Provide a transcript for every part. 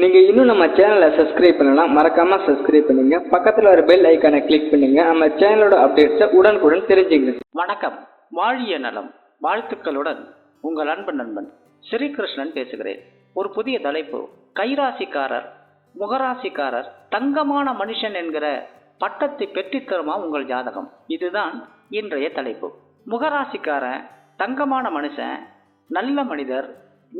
நீங்கள் இன்னும் நம்ம சேனலை சப்ஸ்கிரைப் பண்ணலாம் மறக்காம சப்ஸ்கிரைப் பண்ணுங்க. பக்கத்தில் ஒரு பெல் ஐக்கானை கிளிக் பண்ணுங்க. நம்ம சேனலோட அப்டேட்ஸை உடனுக்குடன் தெரிஞ்சுங்க வணக்கம். வாழிய நலம். வாழ்த்துக்களுடன் உங்கள் அன்பு நண்பன் ஸ்ரீகிருஷ்ணன் பேசுகிறேன். ஒரு புதிய தலைப்பு. கைராசிக்காரர் முகராசிக்காரர் தங்கமான மனுஷன் என்கிற பட்டத்தை பெற்றுத்தருமா உங்கள் ஜாதகம்? இதுதான் இன்றைய தலைப்பு. முகராசிக்காரன் தங்கமான மனுஷன் நல்ல மனிதர்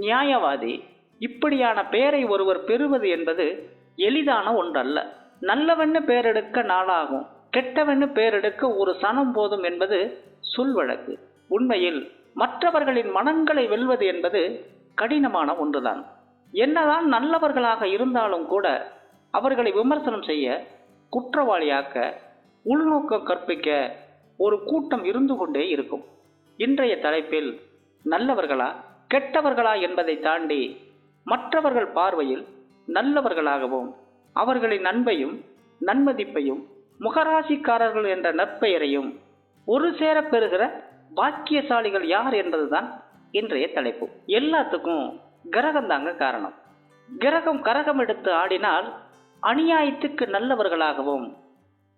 நியாயவாதி இப்படியான பெயரை ஒருவர் பெறுவது என்பது எளிதான ஒன்றல்ல. நல்லவன்னு பெயரெடுக்க நாளாகும் கெட்டவன்னு பெயரெடுக்க ஒரு சனம் போதும் என்பது சொல் வழக்கு. உண்மையில் மற்றவர்களின் மனங்களை வெல்வது என்பது கடினமான ஒன்றுதான். என்னதான் நல்லவர்களாக இருந்தாலும் கூட அவர்களை விமர்சனம் செய்ய குற்றவாளியாக்க உள்நோக்கம் கற்பிக்க ஒரு கூட்டம் இருந்து கொண்டே இருக்கும். இன்றைய தலைப்பில் நல்லவர்களா கெட்டவர்களா என்பதை தாண்டி மற்றவர்கள் பார்வையில் நல்லவர்களாகவும் அவர்களின் அன்பையும் நன்மதிப்பையும் முகராசிக்காரர்கள் என்ற நற்பெயரையும் ஒரு சேர பெறுகிற பாக்கியசாலிகள் யார் என்பதுதான் இன்றைய தலைப்பு. எல்லாத்துக்கும் கிரகம் தாங்க காரணம். கிரகம் கரகம் எடுத்து ஆடினால் அநியாயத்துக்கு நல்லவர்களாகவும்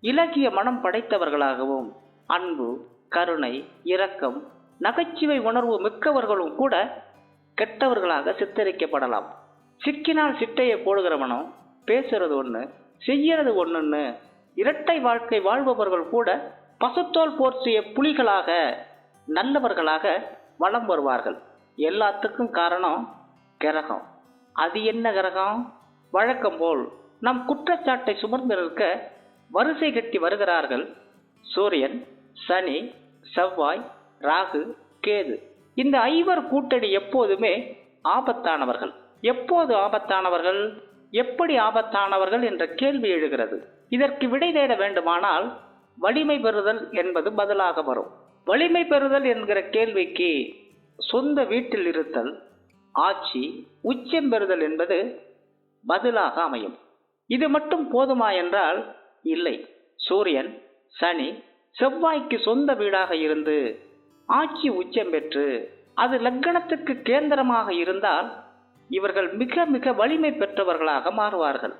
இலக்கிய மனம் படைத்தவர்களாகவும் அன்பு கருணை இரக்கம் நகைச்சுவை உணர்வு மிக்கவர்களும் கூட கெட்டவர்களாக சித்தரிக்கப்படலாம். சிக்கினால் சிட்டையை போடுகிறவனும் பேசுறது ஒன்று செய்யறது ஒன்றுன்னு இரட்டை வாழ்க்கை வாழ்பவர்கள் கூட பசுத்தோல் போர்த்திய புலிகளாக நல்லவர்களாக வலம் வருவார்கள். எல்லாத்துக்கும் காரணம் கிரகம். அது என்ன கிரகம்? வழக்கம் போல் நம் குற்றச்சாட்டை சுமர்ந்திருக்க வரிசை கட்டி வருகிறார்கள். சூரியன் சனி செவ்வாய் ராகு கேது. இந்த ஐவர் கூட்டணி எப்போதுமே ஆபத்தானவர்கள். எப்போது ஆபத்தானவர்கள்? எப்படி ஆபத்தானவர்கள் என்ற கேள்வி எழுகிறது. இதற்கு விடை தேட வேண்டுமானால் வலிமை பெறுதல் என்பது பதிலாக வரும். வலிமை பெறுதல் என்கிற கேள்விக்கு சொந்த வீட்டில் இருத்தல் ஆட்சி உச்சம் பெறுதல் என்பது பதிலாக அமையும். இது மட்டும் போதுமா என்றால் இல்லை. சூரியன் சனி செவ்வாய்க்கு சொந்த வீடாக இருந்து ஆட்சி உச்சம் பெற்று அது லக்கணத்துக்கு கேந்திரமாக இருந்தால் இவர்கள் மிக மிக வலிமை பெற்றவர்களாக மாறுவார்கள்.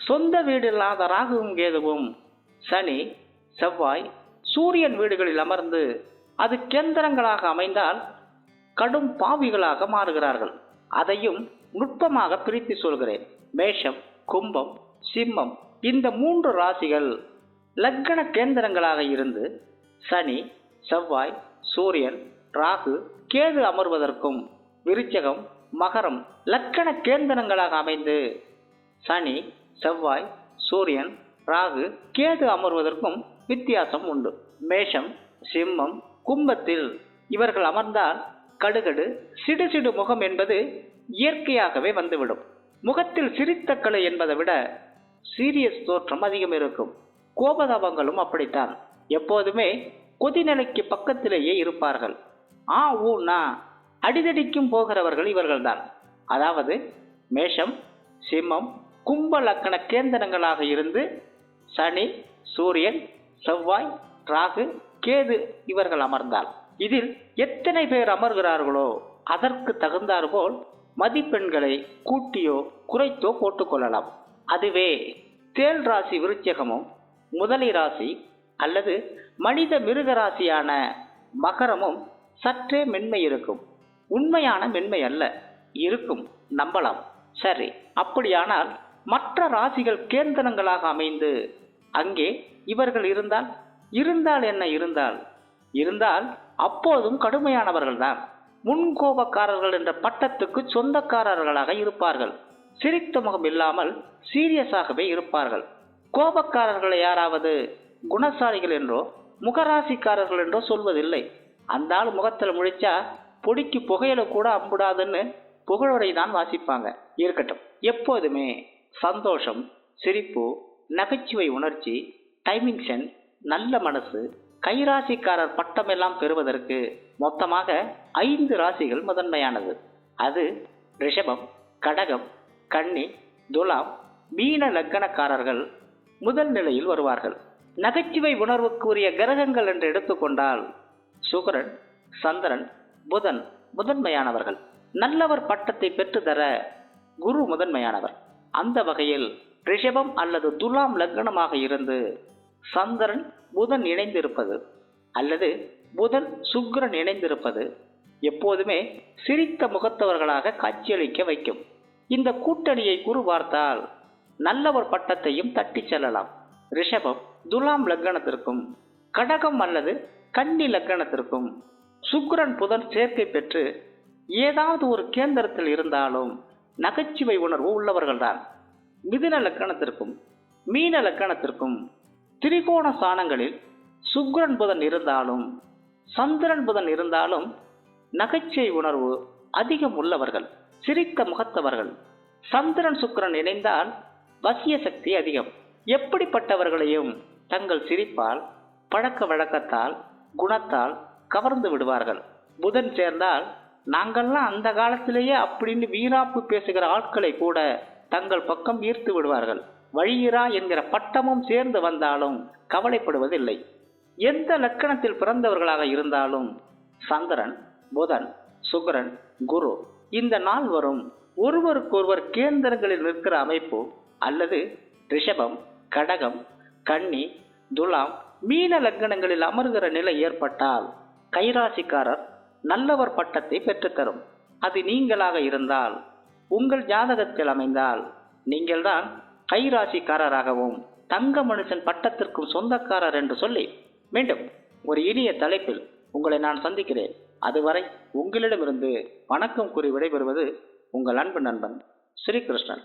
சொந்த வீடு இல்லாத ராகுவும் கேதுவும் சனி செவ்வாய் சூரியன் வீடுகளில் அமர்ந்து அது கேந்திரங்களாக அமைந்தால் கடும் பாவிகளாக மாறுகிறார்கள். அதையும் நுட்பமாக பிரித்து சொல்கிறேன். மேஷம் கும்பம் சிம்மம் இந்த மூன்று ராசிகள் லக்கண கேந்திரங்களாக இருந்து சனி செவ்வாய் சூரியன் ராகு கேது அமர்வதற்கும் விருச்சகம் மகரம் லக்கண கேந்திரங்களாக அமைந்து சனி செவ்வாய் சூரியன் ராகு கேது அமர்வதற்கும் வித்தியாசம் உண்டு. மேஷம் சிம்மம் கும்பத்தில் இவர்கள் அமர்ந்தால் கடுகடு சிடு சிடு முகம் என்பது இயற்கையாகவே வந்துவிடும். முகத்தில் சிரித்த கலை என்பதை விட சீரியஸ் தோற்றம் அதிகம் இருக்கும். கோபதாபங்களும் அப்படித்தான். எப்போதுமே கொதிநிலைக்கு பக்கத்திலேயே இருப்பார்கள். ஆ ஊனா அடிதடிக்கும் போகிறவர்கள் இவர்கள்தான். அதாவது மேஷம் சிம்மம் கும்ப லக்கண கேந்திரங்களாக இருந்து சனி சூரியன் செவ்வாய் ராகு கேது இவர்கள் அமர்ந்தால். இதில் எத்தனை பேர் அமர்கிறார்களோ அதற்கு தகுந்தாற்போல் மதிப்பெண்களை கூட்டியோ குறைத்தோ போட்டுக்கொள்ளலாம் அதுவே தேல் ராசி விருச்சகமும் முதலை ராசி அல்லது மனித மிருக ராசியான மகரமும் சற்றே மென்மை இருக்கும். உண்மையான மென்மை அல்ல இருக்கும் நம்பலாம். சரி அப்படியானால் மற்ற ராசிகள் கேந்திரங்களாக அமைந்து அங்கே இவர்கள் இருந்தால் இருந்தால் என்ன இருந்தால்? இருந்தால் அப்போதும் கடுமையானவர்கள்தான். முன்கோபக்காரர்கள் என்ற பட்டத்துக்கு சொந்தக்காரர்களாக இருப்பார்கள். சிரித்த முகம் இல்லாமல் சீரியஸாகவே இருப்பார்கள். கோபக்காரர்களை யாராவது குணசாலிகள் என்றோ முகராசிக்காரர்கள் என்றோ சொல்வதில்லை. அந்த ஆள் முகத்தில் முழிச்சா பொடிக்கு புகையில கூட அம்புடாதுன்னு புகழுரை தான் வாசிப்பாங்க. இருக்கட்டும். எப்போதுமே சந்தோஷம் சிரிப்பு நகைச்சுவை உணர்ச்சி டைமிங் சென்ஸ் நல்ல மனசு கைராசிக்காரர் பட்டமெல்லாம் பெறுவதற்கு மொத்தமாக ஐந்து ராசிகள் முதன்மையானது. அது ரிஷபம் கடகம் கன்னி துலாம் மீன லக்கணக்காரர்கள் முதல் நிலையில் வருவார்கள். நகைச்சுவை உணர்வுக்குரிய கிரகங்கள் என்று எடுத்துக்கொண்டால் சுகரன் சந்திரன் புதன் முதன்மையானவர்கள். நல்லவர் பட்டத்தை பெற்றுத்தர குரு முதன்மையானவர். அந்த வகையில் ரிஷபம் அல்லது துலாம் லக்னமாக இருந்து சந்திரன் புதன் இணைந்திருப்பது அல்லது புதன் சுக்கிரன் இணைந்திருப்பது எப்போதுமே சிரித்த முகத்தவர்களாக காட்சியளிக்க வைக்கும். இந்த கூட்டணியை குரு பார்த்தால் நல்லவர் பட்டத்தையும் தட்டி செல்லலாம். ரிஷபம் துலாம் லக்னத்திற்கும் கடகம் அல்லது கன்னி லக்னத்திற்கும் சுக்கிரன் புதன் சேர்க்கை பெற்று ஏதாவது ஒரு கேந்திரத்தில் இருந்தாலும் நகைச்சுவை உணர்வு உள்ளவர்கள்தான். மிதுன லக்கணத்திற்கும் மீன லக்கணத்திற்கும் திரிகோண சாணங்களில் சுக்கரன் புதன் இருந்தாலும் சந்திரன் புதன் இருந்தாலும் நகைச்சுவை உணர்வு அதிகம் உள்ளவர்கள் சிரித்த முகத்தவர்கள். சந்திரன் சுக்கிரன் இணைந்தால் வசிய சக்தி அதிகம். எப்படிப்பட்டவர்களையும் தங்கள் சிரிப்பால் பழக்க வழக்கத்தால் குணத்தால் கவர்ந்து விடுவார்கள். புதன் சேர்ந்தால் நாங்கள்லாம் அந்த காலத்திலேயே அப்படின்னு வீராப்பு பேசுகிற ஆட்களை கூட தங்கள் பக்கம் ஈர்த்து விடுவார்கள். வழியிறா என்கிற பட்டமும் சேர்ந்து வந்தாலும் கவலைப்படுவதில்லை. எந்த லக்கணத்தில் பிறந்தவர்களாக இருந்தாலும் சந்திரன் புதன் சுகரன் குரு இந்த நால்வரும் ஒருவருக்கொருவர் கேந்திரங்களில் நிற்கிற அமைப்பு அல்லது ரிஷபம் கடகம் கன்னி துலாம் மீன லக்னங்களில் அமர்கிற நிலை ஏற்பட்டால் கைராசிக்காரர் நல்லவர் பட்டத்தை பெற்றுத்தரும். அது நீங்களாக இருந்தால் உங்கள் ஜாதகத்தில் அமைந்தால் நீங்கள்தான் கைராசிக்காரராகவும் தங்க மனுஷன் பட்டத்திற்கும் சொந்தக்காரர் என்று சொல்லி மீண்டும் ஒரு இனிய தலைப்பில் உங்களை நான் சந்திக்கிறேன். அதுவரை உங்களிடமிருந்து வணக்கம் கூறி விடைபெறுவது உங்கள் அன்பு நண்பன் ஸ்ரீகிருஷ்ணன்.